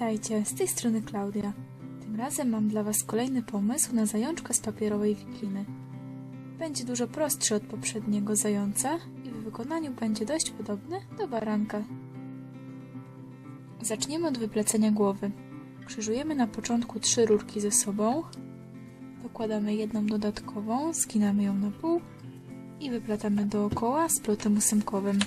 Witajcie, z tej strony Klaudia. Tym razem mam dla Was kolejny pomysł na zajączka z papierowej wikliny. Będzie dużo prostszy od poprzedniego zająca i w wykonaniu będzie dość podobny do baranka. Zaczniemy od wyplecenia głowy. Krzyżujemy na początku trzy rurki ze sobą, dokładamy jedną dodatkową, skinamy ją na pół i wyplatamy dookoła splotem ósemkowym.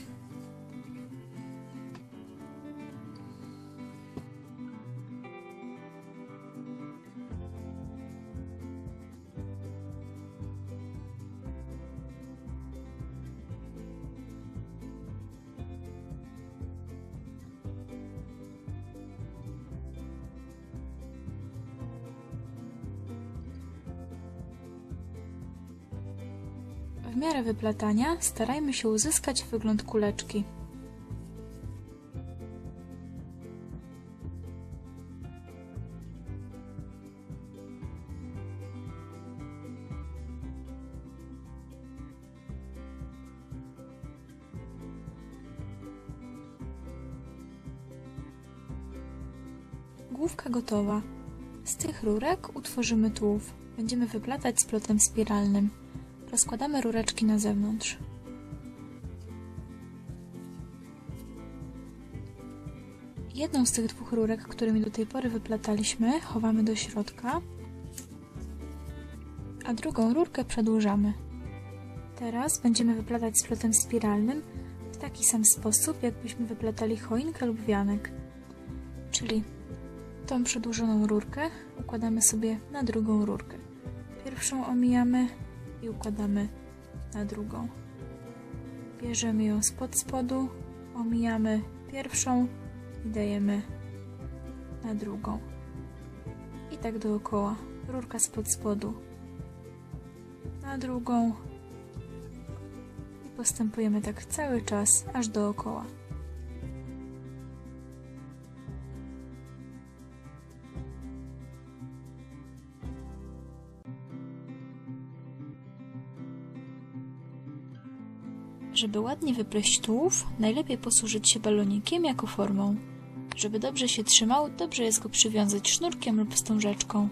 W miarę wyplatania starajmy się uzyskać wygląd kuleczki. Główka gotowa. Z tych rurek utworzymy tułów. Będziemy wyplatać splotem spiralnym. Rozkładamy rureczki na zewnątrz. Jedną z tych dwóch rurek, którymi do tej pory wyplataliśmy, chowamy do środka, a drugą rurkę przedłużamy. Teraz będziemy wyplatać splotem spiralnym w taki sam sposób, jakbyśmy wyplatali choinkę lub wianek. Czyli tą przedłużoną rurkę układamy sobie na drugą rurkę. Pierwszą omijamy, i układamy na drugą. Bierzemy ją spod spodu, omijamy pierwszą i dajemy na drugą. I tak dookoła. Rurka spod spodu na drugą. I postępujemy tak cały czas, aż dookoła. Żeby ładnie wypleść tułów, najlepiej posłużyć się balonikiem jako formą. Żeby dobrze się trzymał, dobrze jest go przywiązać sznurkiem lub wstążeczką.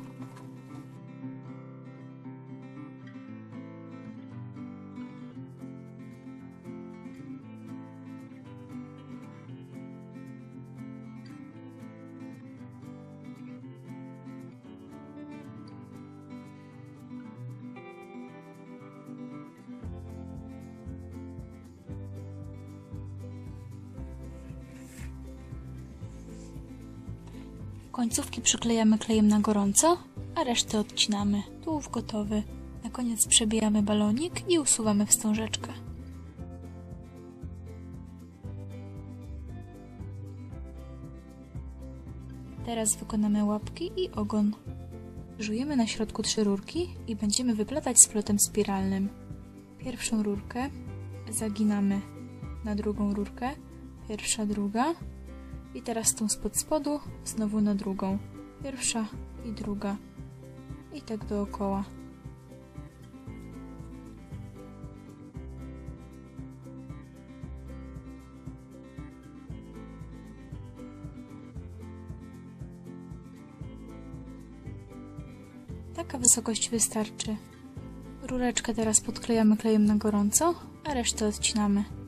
Końcówki przyklejamy klejem na gorąco, a resztę odcinamy. Tułów gotowy. Na koniec przebijamy balonik i usuwamy wstążeczkę. Teraz wykonamy łapki i ogon. Żujemy na środku trzy rurki i będziemy wyplatać splotem spiralnym. Pierwszą rurkę zaginamy na drugą rurkę, pierwsza, druga, i teraz tą spod spodu znowu na drugą. Pierwsza i druga. I tak dookoła. Taka wysokość wystarczy. Rureczkę teraz podklejamy klejem na gorąco, a resztę odcinamy.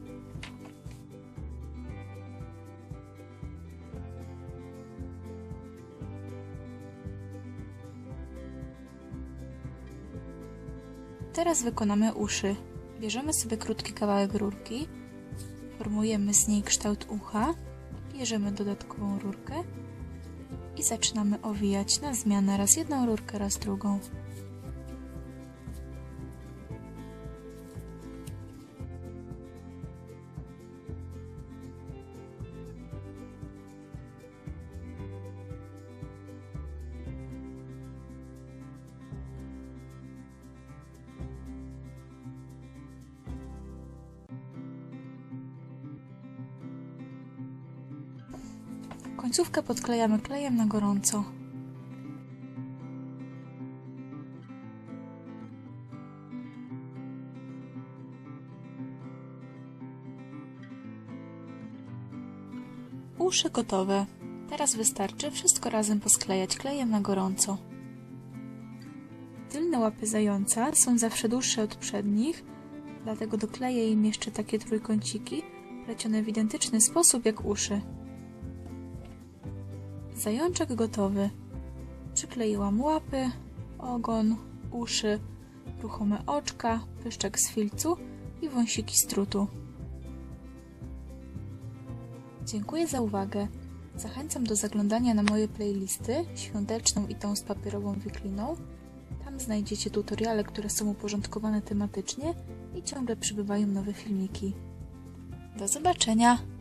Teraz wykonamy uszy. Bierzemy sobie krótki kawałek rurki, formujemy z niej kształt ucha, bierzemy dodatkową rurkę i zaczynamy owijać na zmianę raz jedną rurkę, raz drugą. Końcówkę podklejamy klejem na gorąco. Uszy gotowe. Teraz wystarczy wszystko razem posklejać klejem na gorąco. Tylne łapy zająca są zawsze dłuższe od przednich, dlatego dokleję im jeszcze takie trójkąciki, plecione w identyczny sposób jak uszy. Zajączek gotowy. Przykleiłam łapy, ogon, uszy, ruchome oczka, pyszczek z filcu i wąsiki z trutu. Dziękuję za uwagę. Zachęcam do zaglądania na moje playlisty, świąteczną i tą z papierową wikliną. Tam znajdziecie tutoriale, które są uporządkowane tematycznie i ciągle przybywają nowe filmiki. Do zobaczenia!